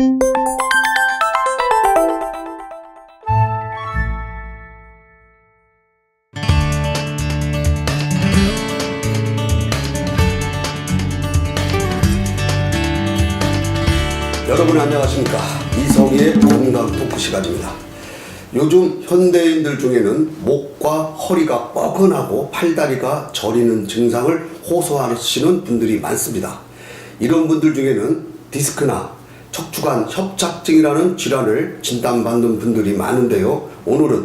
여러분 안녕하십니까? 이성희의 건강 토크 시간입니다. 요즘 현대인들 중에는 목과 허리가 뻐근하고 팔다리가 저리는 증상을 호소하시는 분들이 많습니다. 이런 분들 중에는 디스크나 척추관 협착증이라는 질환을 진단받는 분들이 많은데요 오늘은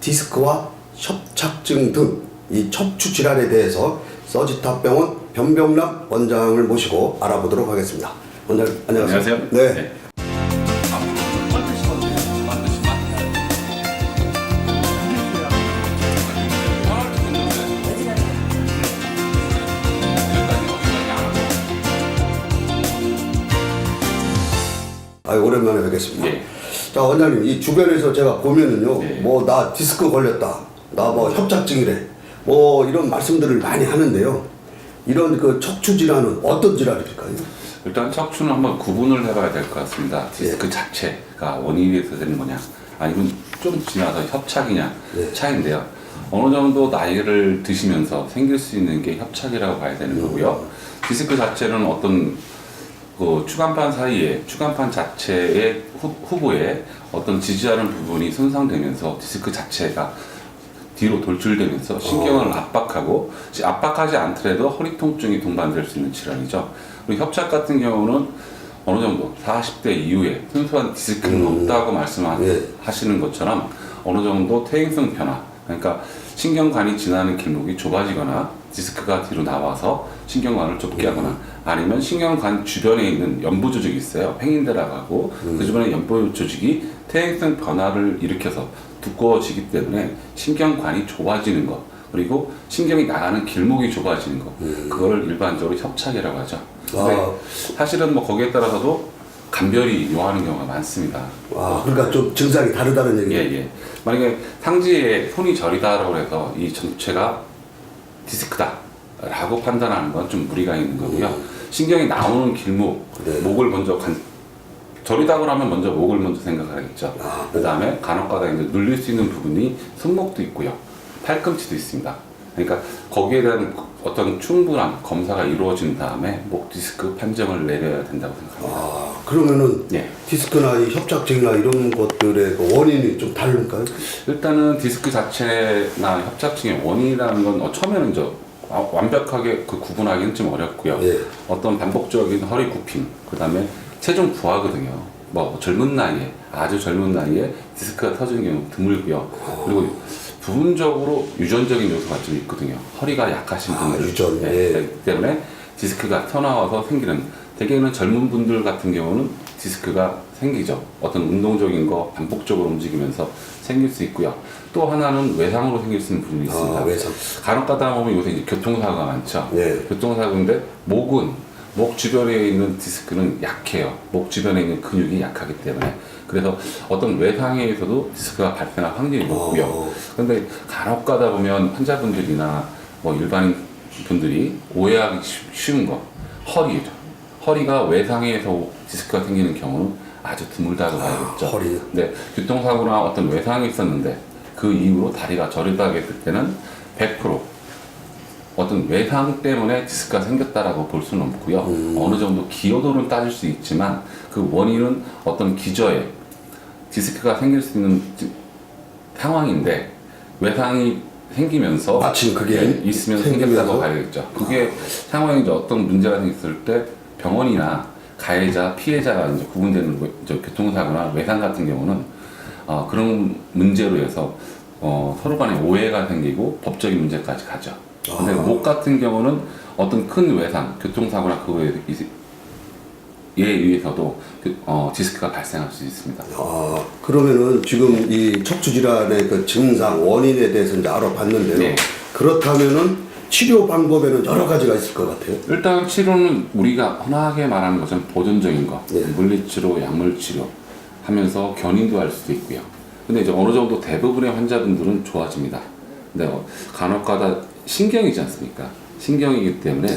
디스크와 협착증 등 이 척추 질환에 대해서 서지탑 병원 변병남 원장을 모시고 알아보도록 하겠습니다. 원장 안녕하세요. 안녕하세요. 네. 아 오랜만에 뵙겠습니다. 예. 자 원장님 이 주변에서 제가 보면은요 네. 뭐 나 디스크 걸렸다 나 뭐 협착증이래 뭐 이런 말씀들을 많이 하는데요 이런 그 척추 질환은 어떤 질환일까요? 일단 척추는 한번 구분을 해봐야 될 것 같습니다. 예. 디스크 자체가 원인이 돼서 되는 거냐, 아니면 좀 지나서 협착이냐 예. 차이인데요. 어느 정도 나이를 드시면서 생길 수 있는 게 협착이라고 봐야 되는 거고요. 디스크 자체는 어떤 그 추간판 사이에 추간판 자체의 후, 후보에 어떤 지지하는 부분이 손상되면서 디스크 자체가 뒤로 돌출되면서 신경을 압박하고 지- 압박하지 않더라도 허리 통증이 동반될 수 있는 질환이죠. 그리고 협착 같은 경우는 어느 정도 40대 이후에 순수한 디스크는 없다고 말씀하시는 것처럼 어느 정도 퇴행성 변화, 그러니까 신경관이 지나는 길목이 좁아지거나 디스크가 뒤로 나와서 신경관을 좁게 하거나 아니면 신경관 주변에 있는 연부 조직이 있어요. 횡인대라고 하고 그 주변에 연부 조직이 퇴행성 변화를 일으켜서 두꺼워지기 때문에 신경관이 좁아지는 것 그리고 신경이 나가는 길목이 좁아지는 것 그거를 일반적으로 협착이라고 하죠. 근데 아. 사실은 뭐 거기에 따라서도 감별이 요하는 경우가 많습니다. 아 그러니까 좀 증상이 다르다는 예, 얘기예요. 예. 만약에 상지에 손이 저리다라고 해서 이 전체가 디스크다라고 판단하는 건 좀 무리가 있는 거고요. 신경이 나오는 길목, 네. 목을 먼저 간, 저리다고 하면 먼저 목을 먼저 생각하겠죠. 아, 그 다음에 간혹가다 이제 눌릴 수 있는 부분이 손목도 있고요. 팔꿈치도 있습니다. 그러니까 거기에 대한 어떤 충분한 검사가 이루어진 다음에 목 디스크 판정을 내려야 된다고 생각합니다. 아 그러면은 예. 디스크나 이 협착증이나 이런 것들의 그 원인이 좀 다른가요? 일단은 디스크 자체나 협착증의 원인이라는 건 어, 처음에는 저 와- 완벽하게 그 구분하기는 좀 어렵고요. 예. 어떤 반복적인 허리 굽힘, 그 다음에 체중 부하거든요. 뭐 젊은 나이에 아주 젊은 나이에 디스크가 터지는 경우 드물고요. 그리고 부분적으로 유전적인 요소가 좀 있거든요. 허리가 약하신 아, 분들 유전, 네, 예. 그렇기 때문에 디스크가 튀어나와서 생기는 대개는 젊은 분들 같은 경우는 디스크가 생기죠. 어떤 운동적인 거 반복적으로 움직이면서 생길 수 있고요. 또 하나는 외상으로 생길 수 있는 부분이 있습니다. 아 외상. 간혹 가다 보면 요새 이제 교통사고가 많죠. 예. 교통사고인데 목은 목 주변에 있는 디스크는 약해요. 목 주변에 있는 근육이 약하기 때문에 그래서 어떤 외상에서도 디스크가 발생할 확률이 높고요. 어. 근데 간혹 가다 보면 환자분들이나 뭐 일반인 분들이 오해하기 쉬- 쉬운 거 허리죠. 허리가 외상에서 디스크가 생기는 경우는 아주 드물다고 봐야겠죠. 허리. 네, 교통사고나 어떤 외상이 있었는데 그 이후로 다리가 저리다 했을 때는 100% 어떤 외상 때문에 디스크가 생겼다라고 볼 수는 없고요. 어느 정도 기여도는 따질 수 있지만 그 원인은 어떤 기저에 디스크가 생길 수 있는 지- 상황인데 외상이 생기면서 마침 그게 네, 있으면? 생겼다고 봐야겠죠. 그게 상황이 이제 어떤 문제가 생겼을 때 병원이나 가해자, 피해자가 이제 구분되는 거- 이제 교통사고나 외상 같은 경우는 어, 그런 문제로 해서 어, 서로 간에 오해가 생기고 법적인 문제까지 가죠. 근데 아. 목 같은 경우는 어떤 큰 외상, 교통사고나 그거에 에 의해서도 그, 어, 디스크가 발생할 수 있습니다. 아 그러면은 지금 이 척추 질환의 그 증상 원인에 대해서 이제 알아봤는데요. 네. 그렇다면은 치료 방법에는 여러 가지가 있을 것 같아요. 일단 치료는 우리가 흔하게 말하는 것은 보존적인 거, 네. 물리치료, 약물치료 하면서 견인도 할 수도 있고요. 근데 이제 어느 정도 대부분의 환자분들은 좋아집니다. 근데 어, 간혹가다 신경이지 않습니까? 신경이기 때문에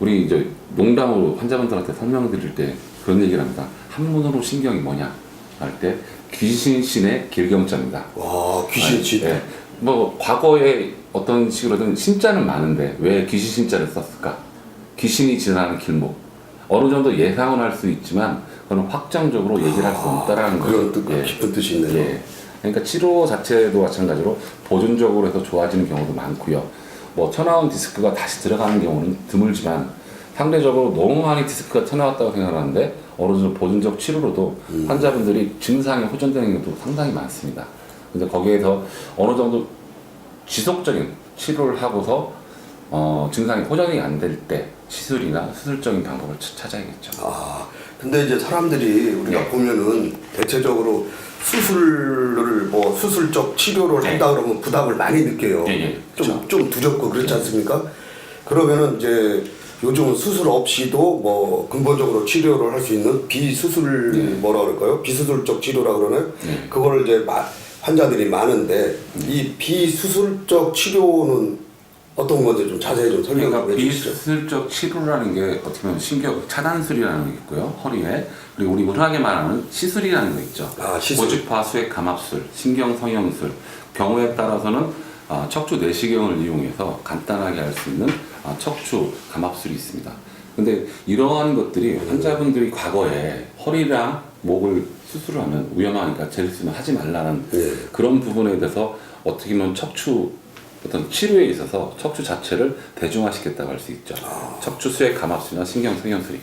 우리 이제 농담으로 환자분들한테 설명드릴 때 그런 얘기를 합니다. 한문으로 신경이 뭐냐 할 때 귀신신의 길경자입니다. 와 귀신치. 네. 뭐 과거에 어떤 식으로든 신자는 많은데 왜 귀신 신자를 썼을까? 귀신이 지나는 길목. 어느 정도 예상은 할 수 있지만 그건 확정적으로 얘기를 할 수 없다라는 거죠. 그런 뜻, 예. 깊은 뜻이 있네요. 예. 그러니까 치료 자체도 마찬가지로 보존적으로 해서 좋아지는 경우도 많고요. 뭐 튀어나온 디스크가 다시 들어가는 경우는 드물지만 상대적으로 너무 많이 디스크가 튀어나왔다고 생각하는데 어느 정도 보존적 치료로도 환자분들이 증상이 호전되는 경우도 상당히 많습니다. 근데 거기에서 어느 정도 지속적인 치료를 하고서 어, 증상이 호전이 안 될 때 시술이나 수술적인 방법을 차- 찾아야겠죠. 아, 근데 이제 사람들이 우리가 네. 보면은 대체적으로 수술을 뭐 수술적 치료를 네. 한다 그러면 부담을 많이 느껴요. 예, 예. 좀, 그렇죠. 좀 두렵고 그렇지 않습니까? 그러면은 이제 요즘은 수술 없이도 뭐 근본적으로 치료를 할 수 있는 비수술 네. 뭐라 그럴까요? 비수술적 치료라 그러나요? 네. 그거를 이제 마- 환자들이 많은데 이 비수술적 치료는 어떤 건지 좀 자세히 좀 설명 그러니까 좀 해주시죠. 비수술적 치료라는 게 어떻게 보면 신경 차단술이라는 게 있고요 허리에 그리고 우리 흔하게 말하는 시술이라는 거 있죠 아, 시술. 고주파 수액 감압술 신경 성형술 경우에 따라서는 아, 척추 내시경을 이용해서 간단하게 할 수 있는 아, 척추 감압술이 있습니다 근데 이러한 것들이 환자분들이 과거에 허리랑 목을 수술을 하면 위험하니까 제일 쓰면 하지 말라는 네. 그런 부분에 대해서 어떻게 보면 척추 어떤 치료에 있어서 척추 자체를 대중화시켰다고 할 수 있죠. 척추 수액 감압술이나 신경 성형술이.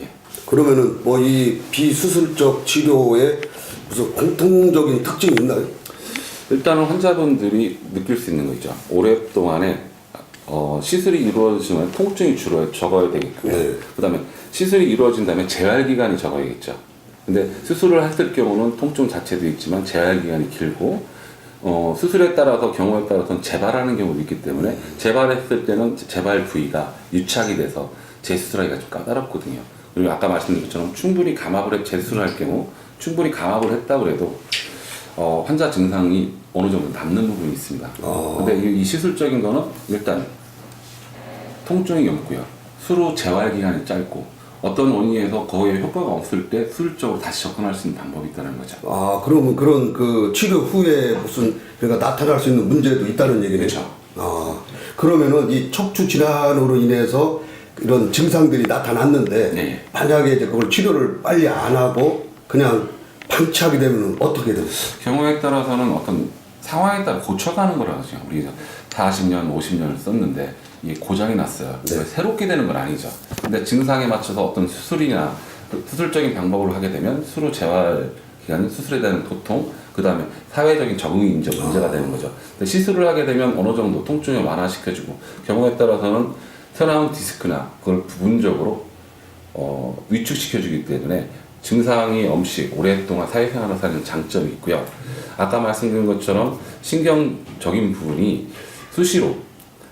예. 그러면은 뭐 이 비수술적 치료에 무슨 공통적인 특징이 있나요? 일단은 환자분들이 느낄 수 있는 거죠. 오랫동안에 어, 시술이 이루어지면 통증이 주로 적어야 되겠고요. 네. 그다음에 시술이 이루어진 다음에 재활 기간이 적어야겠죠. 근데 수술을 했을 경우는 통증 자체도 있지만 재활 기간이 길고 어, 수술에 따라서 경우에 따라서는 재발하는 경우도 있기 때문에 재발했을 때는 재발 부위가 유착이 돼서 재수술하기가 좀 까다롭거든요. 그리고 아까 말씀드린 것처럼 충분히 감압을 해 재수술을 할 경우 충분히 감압을 했다고 해도 어, 환자 증상이 어느 정도 남는 부분이 있습니다. 어. 근데 이, 이 시술적인 거는 일단 통증이 없고요. 수로 재활 기간이 짧고 어떤 원인에서 거의 효과가 없을 때 수술적으로 다시 접근할 수 있는 방법이 있다는 거죠. 아 그러면 그런 그 치료 후에 무슨 그러니까 나타날 수 있는 문제도 있다는 얘기네요. 그렇죠. 아 그러면은 이 척추 질환으로 인해서 이런 증상들이 나타났는데 네. 만약에 이제 그걸 치료를 빨리 안 하고 그냥 방치하게 되면 어떻게 됩니까? 경우에 따라서는 어떤 상황에 따라 고쳐가는 거라 하죠. 우리 40년, 50년을 썼는데 이게 고장이 났어요. 네. 왜 새롭게 되는 건 아니죠. 근데 증상에 맞춰서 어떤 수술이나 그 수술적인 방법을 하게 되면 수로 재활 기간, 수술에 대한 고통, 그 다음에 사회적인 적응이 이제 문제가 되는 거죠. 근데 시술을 하게 되면 어느 정도 통증을 완화시켜주고 경우에 따라서는 튀어나온 디스크나 그걸 부분적으로 어, 위축시켜주기 때문에 증상이 없이 오랫동안 사회생활을 사는 장점이 있고요. 아까 말씀드린 것처럼 신경적인 부분이 수시로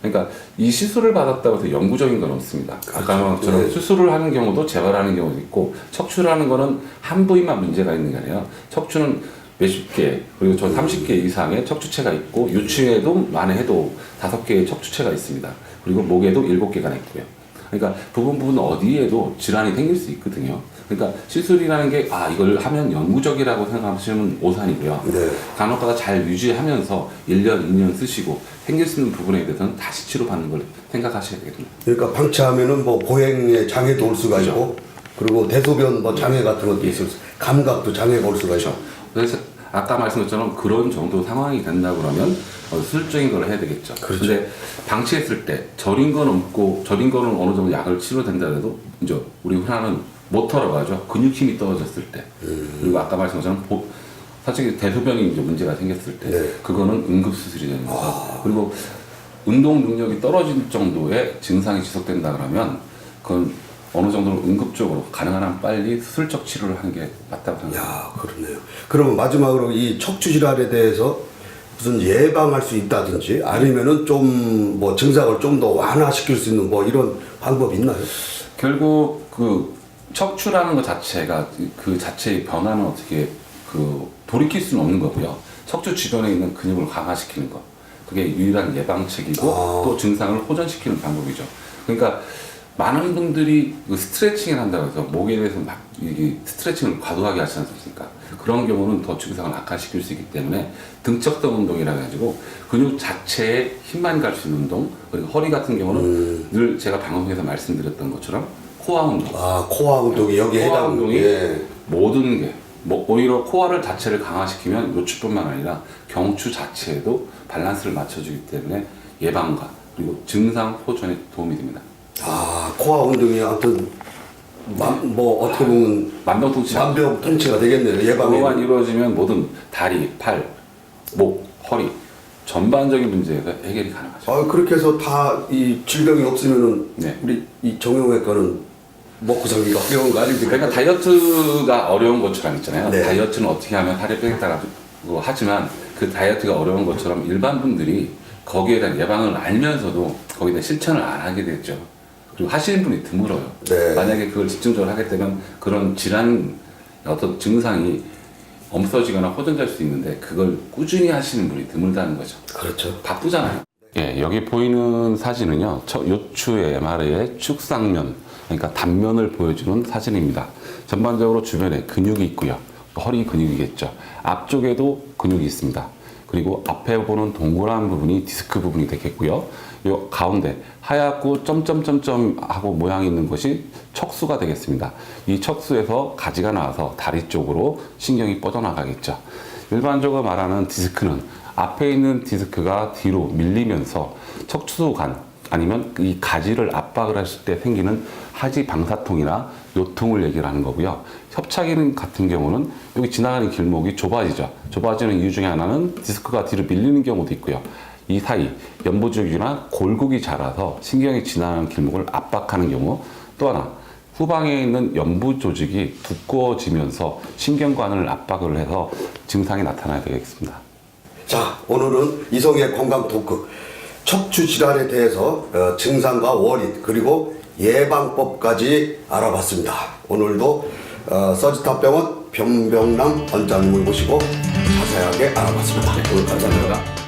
그러니까 이 시술을 받았다고 해서 영구적인 건 없습니다. 아까 말한 것처럼 네. 수술을 하는 경우도 재발하는 경우도 있고 척추를 하는 거는 한 부위만 문제가 있는 게 아니라 척추는 몇십 개 그리고 저 30개 이상의 척추체가 있고 유추에도 만해도 다섯 개의 척추체가 있습니다. 그리고 목에도 일곱 개가 있고요. 그러니까 부분 부분 어디에도 질환이 생길 수 있거든요. 그러니까 시술이라는 게 아 이걸 하면 영구적이라고 생각하시면 오산이고요. 네. 간혹가다 잘 유지하면서 1년, 2년 쓰시고 생길 수 있는 부분에 대해서는 다시 치료받는 걸 생각하셔야 되거든요. 그러니까 방치하면은 뭐 보행에 장애도 올 수가 그죠. 있고 그리고 대소변 뭐 장애 같은 것도 있을 수 감각도 장애가 올 수가 있고 그래서 아까 말씀드렸처럼 그런 정도 상황이 된다 그러면 어, 수술적인 걸 해야 되겠죠. 그렇죠. 근데 방치했을 때 절인 건 없고 절인 거는 어느 정도 약을 치료된다 해도 이제 우리 흔하는 모터라고 하죠. 근육 힘이 떨어졌을 때 그리고 아까 말씀드린 것처럼 보- 사실 대소변이 이제 문제가 생겼을 때 네. 그거는 응급 수술이 되는 거죠. 그리고 운동 능력이 떨어질 정도의 증상이 지속된다 그러면 그건 어느 정도로 응급적으로 가능한 한 빨리 수술적 치료를 하는 게 맞다고 생각합니다. 야 그렇네요. 그러면 마지막으로 이 척추 질환에 대해서 무슨 예방할 수 있다든지 아니면은 좀 뭐 증상을 좀 더 완화시킬 수 있는 뭐 이런 방법 있나요? 결국 그 척추라는 것 자체가 그 자체의 변화는 어떻게 그 돌이킬 수는 없는 거고요. 척추 주변에 있는 근육을 강화시키는 것. 그게 유일한 예방책이고 아. 또 증상을 호전시키는 방법이죠. 그러니까 많은 분들이 그 스트레칭을 한다고 해서 목에 대해서 막 이게 스트레칭을 과도하게 하지 않습니까? 그런 경우는 더 증상을 악화시킬 수 있기 때문에 등척성 운동이라 가지고 근육 자체에 힘만 갈 수 있는 운동 그리고 허리 같은 경우는 늘 제가 방송에서 말씀드렸던 것처럼 코아 운동. 아 코어 운동이 여기에 코어 해당. 운동이 예. 모든 게, 뭐 오히려 코어를 자체를 강화시키면 요추뿐만 아니라 경추 자체에도 밸런스를 맞춰주기 때문에 예방과 그리고 증상 호전에 도움이 됩니다. 아 코어 운동이 아무튼 마- 뭐 어떻게 보면 만병통치 만병 통치가 되겠네요 예방에. 그거만 이루어지면 모든 다리, 팔, 목, 허리 전반적인 문제가 해결이 가능하죠. 아 그렇게 해서 다 이 질병이 없으면은 네. 우리 이 정형외과는 먹고 살기가 어려운 거 아닙니까? 그러니까 다이어트가 어려운 것처럼 있잖아요. 네. 다이어트는 어떻게 하면 살이 빼겠다고 하지만 그 다이어트가 어려운 것처럼 일반 분들이 거기에 대한 예방을 알면서도 거기에 대한 실천을 안 하게 되죠. 그리고 하시는 분이 드물어요. 네. 만약에 그걸 집중적으로 하게 되면 그런 질환 어떤 증상이 없어지거나 호전될 수 있는데 그걸 꾸준히 하시는 분이 드물다는 거죠. 그렇죠. 바쁘잖아요. 예, 여기 보이는 사진은요, 저 요추의 MRI의 축상면, 그러니까 단면을 보여주는 사진입니다. 전반적으로 주변에 근육이 있고요. 허리 근육이겠죠. 앞쪽에도 근육이 있습니다. 그리고 앞에 보는 동그란 부분이 디스크 부분이 되겠고요. 요 가운데 하얗고 점점점점 하고 모양이 있는 것이 척수가 되겠습니다. 이 척수에서 가지가 나와서 다리 쪽으로 신경이 뻗어나가겠죠. 일반적으로 말하는 디스크는 앞에 있는 디스크가 뒤로 밀리면서 척추관 아니면 이 가지를 압박을 했을 때 생기는 하지 방사통이나 요통을 얘기를 하는 거고요. 협착인 같은 경우는 여기 지나가는 길목이 좁아지죠. 좁아지는 이유 중에 하나는 디스크가 뒤로 밀리는 경우도 있고요. 이 사이 연부족이나 골국이 자라서 신경이 지나가는 길목을 압박하는 경우 또 하나 후방에 있는 연부 조직이 두꺼워지면서 신경관을 압박을 해서 증상이 나타나게 되겠습니다. 자, 오늘은 이성의 건강 토크 척추 질환에 대해서 어, 증상과 원인 그리고 예방법까지 알아봤습니다. 오늘도 어, 서지탑병원 변병남 원장님을 모시고 자세하게 알아봤습니다. 오늘 감사합니다.